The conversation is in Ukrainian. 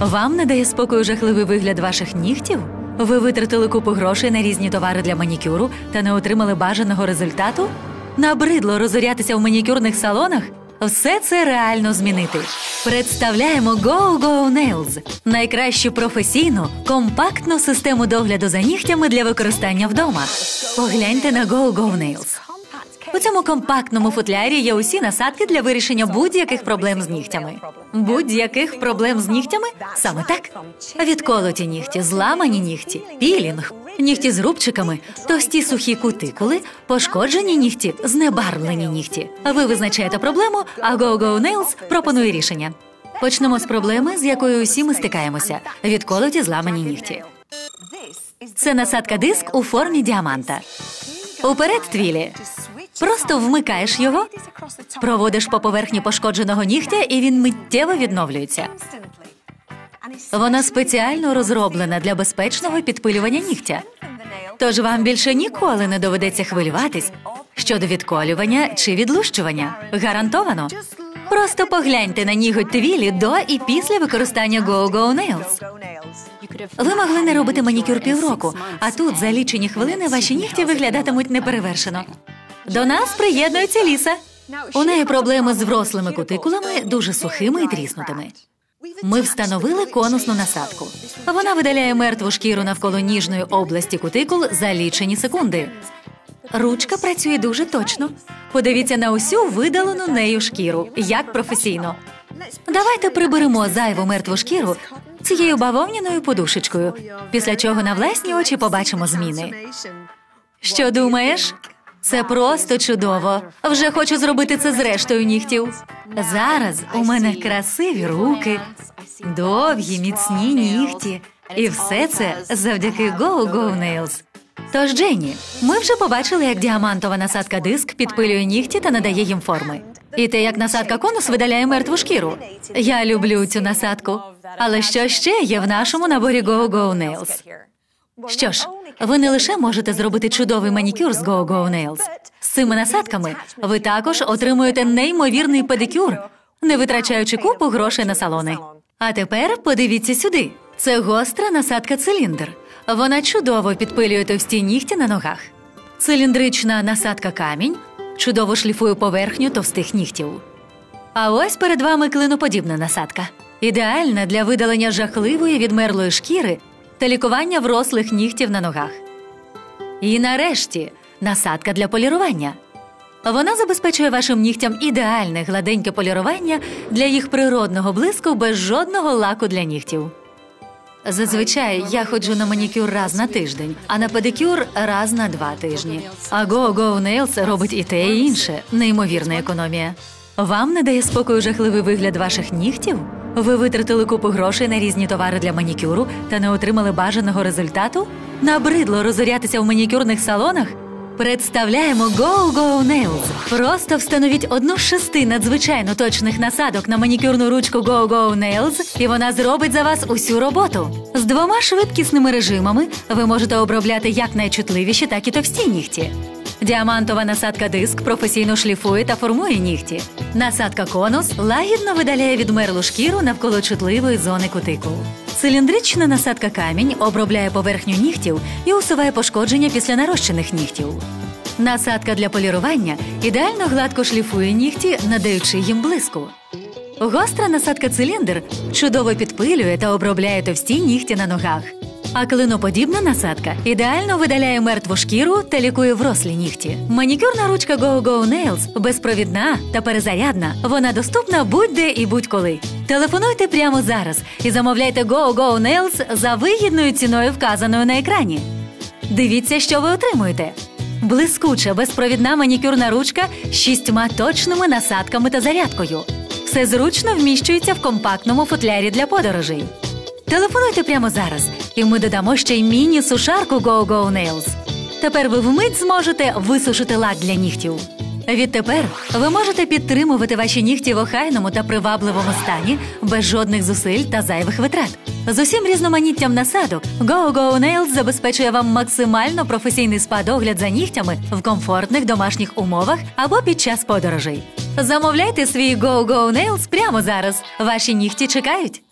Вам не дає спокою жахливий вигляд ваших нігтів? Ви витратили купу грошей на різні товари для манікюру та не отримали бажаного результату? Набридло розорятися в манікюрних салонах? Все це реально змінити. Представляємо Go Go Nails – найкращу професійну, компактну систему догляду за нігтями для використання вдома. Погляньте на Go Go Nails. Цьому компактному футлярі є усі насадки для вирішення будь-яких проблем з нігтями. Будь-яких проблем з нігтями? Саме так. Відколоті нігті, зламані нігті, пілінг, нігті з рубчиками, товсті сухі кутикули, пошкоджені нігті, знебарвлені нігті. Ви визначаєте проблему, а Go Go Nails пропонує рішення. Почнемо з проблеми, з якою усі ми стикаємося: відколоті зламані нігті. Це насадка диск у формі діаманта. Уперед, твілі. Просто вмикаєш його, проводиш по поверхні пошкодженого нігтя, і він миттєво відновлюється. Вона спеціально розроблена для безпечного підпилювання нігтя. Тож вам більше ніколи не доведеться хвилюватись щодо відколювання чи відлущування. Гарантовано. Просто погляньте на ніготь твілі до і після використання Go Go Nails. Ви могли не робити манікюр півроку, а тут за лічені хвилини ваші нігті виглядатимуть неперевершено. До нас приєднується ліса. У неї проблеми з врослими кутикулами, дуже сухими і тріснутими. Ми встановили конусну насадку. Вона видаляє мертву шкіру навколо ніжної області кутикул за лічені секунди. Ручка працює дуже точно. Подивіться на усю видалену нею шкіру, як професійно. Давайте приберемо зайву мертву шкіру цією бавовняною подушечкою, після чого на власні очі побачимо зміни. Що думаєш? Це просто чудово. Вже хочу зробити це з рештою нігтів. Зараз у мене красиві руки, довгі, міцні нігті. І все це завдяки Go Go Nails. Тож, Дженні, ми вже побачили, як діамантова насадка диск підпилює нігті та надає їм форми. І те, як насадка конус видаляє мертву шкіру. Я люблю цю насадку. Але що ще є в нашому наборі Go Go Nails? Що ж, ви не лише можете зробити чудовий манікюр з Go Go Nails. З цими насадками ви також отримуєте неймовірний педикюр, не витрачаючи купу грошей на салони. А тепер подивіться сюди: це гостра насадка циліндр. Вона чудово підпилює товсті нігті на ногах. Циліндрична насадка камінь чудово шліфує поверхню товстих нігтів. А ось перед вами клиноподібна насадка. Ідеальна для видалення жахливої відмерлої шкіри та лікування врослих нігтів на ногах. І нарешті насадка для полірування. Вона забезпечує вашим нігтям ідеальне гладеньке полірування для їх природного блиску без жодного лаку для нігтів. Зазвичай я ходжу на манікюр раз на тиждень, а на педикюр раз на два тижні. А Go Go Nails робить і те, і інше. Неймовірна економія. Вам не дає спокою жахливий вигляд ваших нігтів? Ви витратили купу грошей на різні товари для манікюру та не отримали бажаного результату? Набридло розорятися в манікюрних салонах? Представляємо Go Go Nails. Просто встановіть одну з шести надзвичайно точних насадок на манікюрну ручку Go Go Nails, і вона зробить за вас усю роботу. З двома швидкісними режимами ви можете обробляти як найчутливіші, так і товсті нігті. Діамантова насадка диск професійно шліфує та формує нігті. Насадка конус лагідно видаляє відмерлу шкіру навколо чутливої зони кутикул. Циліндрична насадка камінь обробляє поверхню нігтів і усуває пошкодження після нарощених нігтів. Насадка для полірування ідеально гладко шліфує нігті, надаючи їм блиску. Гостра насадка циліндр чудово підпилює та обробляє товсті нігті на ногах. А клиноподібна насадка ідеально видаляє мертву шкіру та лікує врослі нігті. Манікюрна ручка Go Nails безпровідна та перезарядна. Вона доступна будь-де і будь-коли. Телефонуйте прямо зараз і замовляйте Go Nails за вигідною ціною, вказаною на екрані. Дивіться, що ви отримуєте. Блискуча безпровідна манікюрна ручка з шістьма точними насадками та зарядкою. Все зручно вміщується в компактному футлярі для подорожей. Телефонуйте прямо зараз, і ми додамо ще й міні-сушарку Go Go Nails. Тепер ви вмить зможете висушити лак для нігтів. Відтепер ви можете підтримувати ваші нігті в охайному та привабливому стані без жодних зусиль та зайвих витрат. З усім різноманіттям насадок Go Go Nails забезпечує вам максимально професійний спа-догляд за нігтями в комфортних домашніх умовах або під час подорожей. Замовляйте свій Go Go Nails прямо зараз. Ваші нігті чекають.